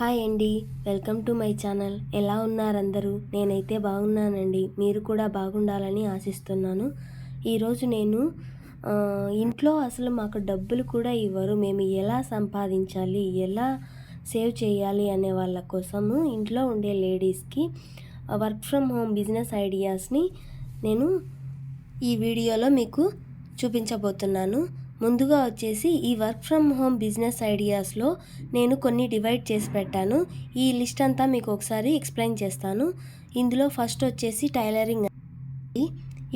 Hi అండి welcome to my channel. ఎలా ఉన్నారందరూ? నేనైతే బాగున్నానండి. మీరు కూడా బాగుండాలని ఆశిస్తున్నాను. ఈరోజు నేను ఇంట్లో అసలు మాకు డబ్బులు కూడా ఇవ్వరు. మేము ఎలా సంపాదించాలి? ఎలా సేవ్ చేయాలి అనే వాళ్ళ కోసము ఇంట్లో ఉండే లేడీస్కి వర్క్ ఫ్రమ్ హోమ్ బిజినెస్ ఐడియాస్ని నేను ఈ వీడియోలో మీకు చూపించబోతున్నాను. ముందుగా వచ్చేసి ఈ వర్క్ ఫ్రమ్ హోమ్ బిజినెస్ ఐడియాస్లో నేను కొన్ని డివైడ్ చేసి పెట్టాను. ఈ లిస్ట్ అంతా మీకు ఒకసారి ఎక్స్ప్లెయిన్ చేస్తాను. ఇందులో ఫస్ట్ వచ్చేసి టైలరింగ్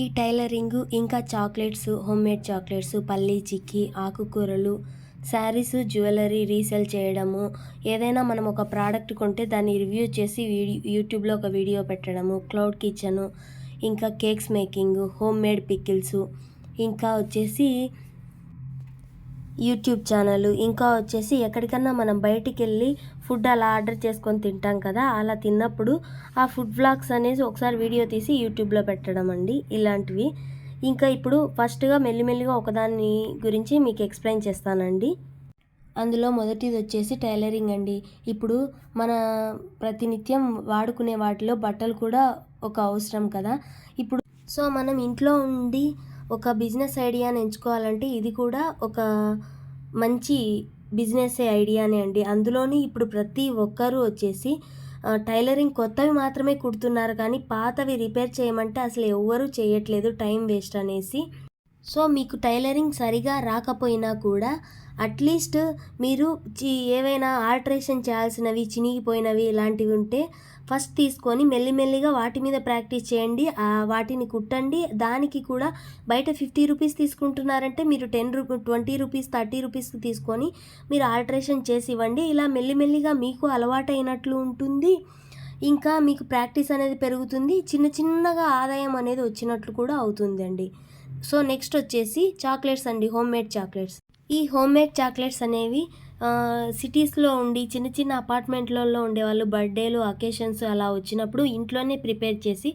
ఈ టైలరింగ్ ఇంకా చాక్లెట్స్ హోమ్ మేడ్ చాక్లెట్స్ పల్లీ చిక్కీ ఆకుకూరలు శారీస్ జ్యువెలరీ రీసేల్ చేయడము ఏదైనా మనం ఒక ప్రోడక్ట్ కొంటే దాన్ని రివ్యూ చేసి వీడియో యూట్యూబ్లో ఒక వీడియో పెట్టడము క్లౌడ్ కిచెను ఇంకా cakes making home made pickles ఇంకా వచ్చేసి యూట్యూబ్ ఛానల్ ఇంకా వచ్చేసి ఎక్కడికన్నా మనం బయటికి వెళ్ళి ఫుడ్ అలా ఆర్డర్ చేసుకొని తింటాం కదా అలా తిన్నప్పుడు ఆ ఫుడ్ వ్లాగ్స్ అనేసి ఒకసారి వీడియో తీసి యూట్యూబ్లో పెట్టడం అండి ఇలాంటివి. ఇంకా ఇప్పుడు ఫస్ట్గా మెల్లిమెల్లిగా ఒకదాని గురించి మీకు ఎక్స్ప్లెయిన్ చేస్తానండి. అందులో మొదటిది వచ్చేసి టైలరింగ్ అండి. ఇప్పుడు మన ప్రతినిత్యం వాడుకునే వాటిలో బట్టలు కూడా ఒక అవసరం కదా. ఇప్పుడు సో మనం ఇంట్లో ఉండి ఒక బిజినెస్ ఐడియాని ఎంచుకోవాలంటే ఇది కూడా ఒక మంచి బిజినెస్ ఐడియానే అండి. అందులోని ఇప్పుడు ప్రతి ఒక్కరూ వచ్చేసి టైలరింగ్ కొత్తవి మాత్రమే కుడుతున్నారు కానీ పాతవి రిపేర్ చేయమంటే అసలు ఎవ్వరూ చేయట్లేదు టైం వేస్ట్ అనేసి. సో మీకు టైలరింగ్ సరిగా రాకపోయినా కూడా అట్లీస్ట్ మీరు చి- ఏవైనా ఆల్టరేషన్ చేయాల్సినవి చినిగిపోయినవి ఇలాంటివి ఉంటే ఫస్ట్ తీసుకొని మెల్లిమెల్లిగా వాటి మీద ప్రాక్టీస్ చేయండి. ఆ వాటిని కుట్టండి. దానికి కూడా బయట ఫిఫ్టీ రూపీస్ తీసుకుంటున్నారంటే మీరు ten rupee twenty rupees thirty rupees తీసుకొని మీరు ఆల్టరేషన్ చేసి ఇవ్వండి. ఇలా మెల్లిమెల్లిగా మీకు అలవాటైనట్లు ఉంటుంది. ఇంకా మీకు ప్రాక్టీస్ అనేది పెరుగుతుంది. చిన్న చిన్నగా ఆదాయం అనేది వచ్చినట్లు కూడా అవుతుందండి. సో నెక్స్ట్ వచ్చేసి చాక్లెట్స్ అండి హోమ్ మేడ్ చాక్లెట్స్. ఈ హోమ్ మేడ్ చాక్లెట్స్ అనేవి సిటీస్లో ఉండి చిన్న చిన్న అపార్ట్మెంట్లలో ఉండేవాళ్ళు బర్త్డేలు అకేషన్స్ అలా వచ్చినప్పుడు ఇంట్లోనే ప్రిపేర్ చేసి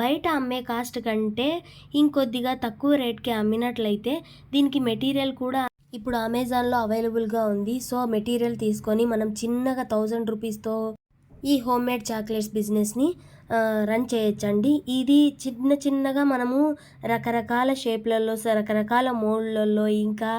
బయట అమ్మే కాస్ట్ కంటే ఇంకొద్దిగా తక్కువ రేట్కి అమ్మినట్లయితే దీనికి మెటీరియల్ కూడా ఇప్పుడు అమెజాన్లో అవైలబుల్గా ఉంది. సో మెటీరియల్ తీసుకొని మనం చిన్నగా థౌజండ్ రూపీస్తో ఈ హోమ్ మేడ్ చాక్లెట్స్ బిజినెస్ని రన్ చేయొచ్చండి. ఇది చిన్న చిన్నగా మనము రకరకాల షేప్లలో రకరకాల మోల్డ్లలో ఇంకా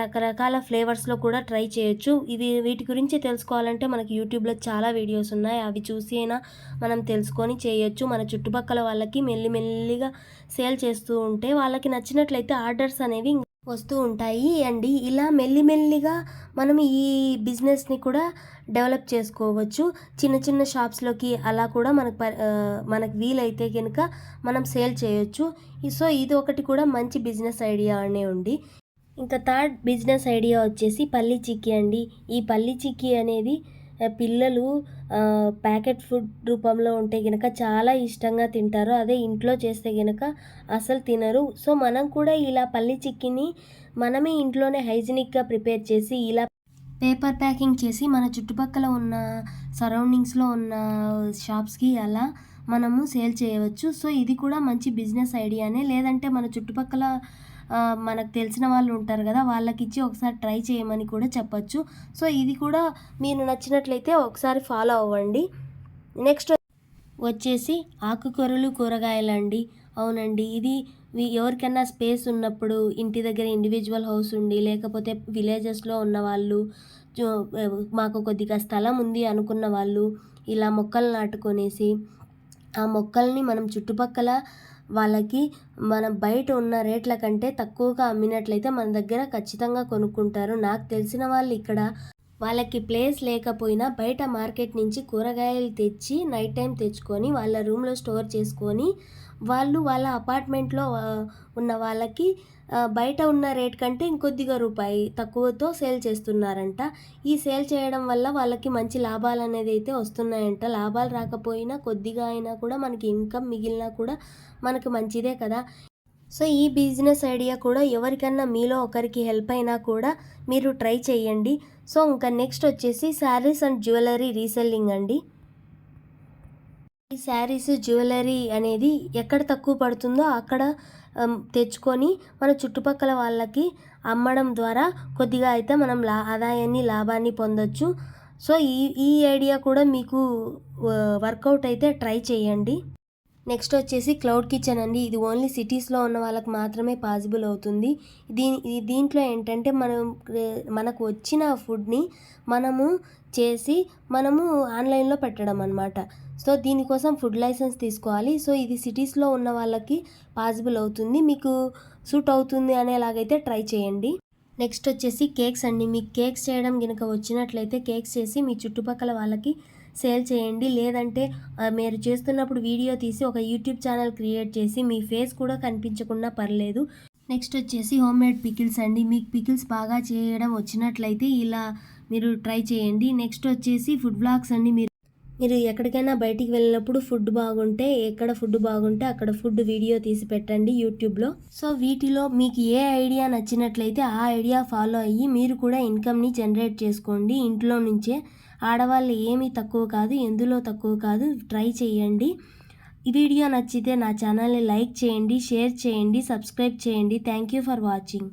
రకరకాల ఫ్లేవర్స్లో కూడా ట్రై చేయొచ్చు. ఇది వీటి గురించి తెలుసుకోవాలంటే మనకి యూట్యూబ్లో చాలా వీడియోస్ ఉన్నాయి. అవి చూసి అయినా మనం తెలుసుకొని చేయొచ్చు. మన చుట్టుపక్కల వాళ్ళకి మెల్లిమెల్లిగా సేల్ చేస్తూ ఉంటే వాళ్ళకి నచ్చినట్లయితే ఆర్డర్స్ అనేవి వస్తూ ఉంటాయి. అండి ఇలా మెల్లిమెల్లిగా మనం ఈ బిజినెస్ని కూడా డెవలప్ చేసుకోవచ్చు. చిన్న చిన్న షాప్స్లోకి అలా కూడా మనకు ప- మనకు వీలైతే కనుక మనం సేల్ చేయొచ్చు. సో ఇది ఒకటి కూడా మంచి బిజినెస్ ఐడియా అనే ఉంది. ఇంకా థర్డ్ బిజినెస్ ఐడియా వచ్చేసి పల్లీ చిక్కీ అండి. ఈ పల్లీ చిక్కీ అనేది పిల్లలు ప్యాకెట్ ఫుడ్ రూపంలో ఉంటే గనక చాలా ఇష్టంగా తింటారు. అదే ఇంట్లో చేస్తే గనక అసలు తినరు. సో మనం కూడా ఇలా పల్లి చిక్కిని మనమే ఇంట్లోనే హైజీనిక్గా ప్రిపేర్ చేసి ఇలా పేపర్ ప్యాకింగ్ చేసి మన చుట్టుపక్కల ఉన్న సరౌండింగ్స్లో ఉన్న షాప్స్కి అలా మనము సేల్ చేయవచ్చు. సో ఇది కూడా మంచి బిజినెస్ ఐడియానే. లేదంటే మన చుట్టుపక్కల మనకు తెలిసిన వాళ్ళు ఉంటారు కదా వాళ్ళకి ఇచ్చి ఒకసారి ట్రై చేయమని కూడా చెప్పచ్చు. సో ఇది కూడా మీరు నచ్చినట్లయితే ఒకసారి ఫాలో అవ్వండి. నెక్స్ట్ వచ్చేసి ఆకుకూరలు కూరగాయలు అండి అవునండి ఇది ఎవరికైనా స్పేస్ ఉన్నప్పుడు ఇంటి దగ్గర ఇండివిజువల్ హౌస్ ఉండి లేకపోతే విలేజెస్లో ఉన్న వాళ్ళు మాకు కొద్దిగా స్థలం ఉంది అనుకున్న వాళ్ళు ఇలా మొక్కలు నాటుకొనేసి ఆ మొక్కల్ని మనం చుట్టుపక్కల వాళ్ళకి మన బయట ఉన్న రేట్ల కంటే తక్కువగా అమ్మినట్లయితే మన దగ్గర ఖచ్చితంగా కొనుక్కుంటారు. నాకు తెలిసిన వాళ్ళు ఇక్కడ వాళ్ళకి ప్లేస్ లేకపోయినా బయట మార్కెట్ నుంచి కూరగాయలు తెచ్చి నైట్ టైం తెచ్చుకొని వాళ్ళ రూమ్లో స్టోర్ చేసుకొని వాళ్ళు వాళ్ళ అపార్ట్మెంట్లో ఉన్న వాళ్ళకి బయట ఉన్న రేట్ కంటే ఇంకొద్దిగా రూపాయి తక్కువతో సేల్ చేస్తున్నారంట. ఈ సేల్ చేయడం వల్ల వాళ్ళకి మంచి లాభాలు అనేది అయితే వస్తున్నాయంట. లాభాలు రాకపోయినా కొద్దిగా అయినా కూడా మనకి ఇన్కమ్ మిగిలినా కూడా మనకు మంచిదే కదా. సో ఈ బిజినెస్ ఐడియా కూడా ఎవరికన్నా మీలో ఒకరికి హెల్ప్ అయినా కూడా మీరు ట్రై చేయండి. సో ఇంకా నెక్స్ట్ వచ్చేసి శారీస్ అండ్ జ్యువెలరీ రీసెల్లింగ్ అండి. ఈ శారీస్ జ్యువెలరీ అనేది ఎక్కడ తక్కువ పడుతుందో అక్కడ తెచ్చుకొని మన చుట్టుపక్కల వాళ్ళకి అమ్మడం ద్వారా కొద్దిగా అయితే మనం లా ఆదాయాన్ని లాభాన్ని పొందొచ్చు. సో ఈ ఈ ఐడియా కూడా మీకు వర్కౌట్ అయితే ట్రై చేయండి. నెక్స్ట్ వచ్చేసి క్లౌడ్ కిచెన్ అండి. ఇది ఓన్లీ సిటీస్లో ఉన్న వాళ్ళకి మాత్రమే పాసిబుల్ అవుతుంది. దీని దీంట్లో ఏంటంటే మనం మనకు వచ్చిన ఫుడ్ని మనము చేసి మనము ఆన్లైన్లో పెట్టడం అనమాట సో దీనికోసం ఫుడ్ లైసెన్స్ తీసుకోవాలి. సో ఇది సిటీస్లో ఉన్న వాళ్ళకి పాసిబుల్ అవుతుంది. మీకు సూట్ అవుతుంది అనేలాగైతే ట్రై చేయండి. నెక్స్ట్ వచ్చేసి కేక్స్ అండి. మీకు కేక్స్ చేయడం కనుక వచ్చినట్లయితే కేక్స్ చేసి మీ చుట్టుపక్కల వాళ్ళకి సేల్ చేయండి. లేదంటే మీరు చేస్తున్నప్పుడు వీడియో తీసి ఒక యూట్యూబ్ ఛానల్ క్రియేట్ చేసి మీ ఫేస్ కూడా కనిపించకుండా పర్లేదు. నెక్స్ట్ వచ్చేసి హోమ్ మేడ్ పికిల్స్ అండి. మీకు పికిల్స్ బాగా చేయడం వచ్చినట్లయితే ఇలా మీరు ట్రై చేయండి. నెక్స్ట్ వచ్చేసి ఫుడ్ బ్లాగ్స్ అండి. మీరు మీరు ఎక్కడికైనా బయటికి వెళ్ళినప్పుడు ఫుడ్ బాగుంటే ఎక్కడ ఫుడ్ బాగుంటే అక్కడ ఫుడ్ వీడియో తీసి పెట్టండి యూట్యూబ్లో. సో వీటిలో మీకు ఏ ఐడియా నచ్చినట్లయితే ఆ ఐడియా ఫాలో అయ్యి మీరు కూడా ఇన్కమ్ని జనరేట్ చేసుకోండి. ఇంట్లో నుంచే ఆడవాళ్ళు ఏమీ తక్కువ కాదు ఎందులో తక్కువ కాదు ట్రై చేయండి. ఈ వీడియో నచ్చితే నా ఛానల్ని లైక్ చేయండి షేర్ చేయండి సబ్స్క్రైబ్ చేయండి. Thank you for watching.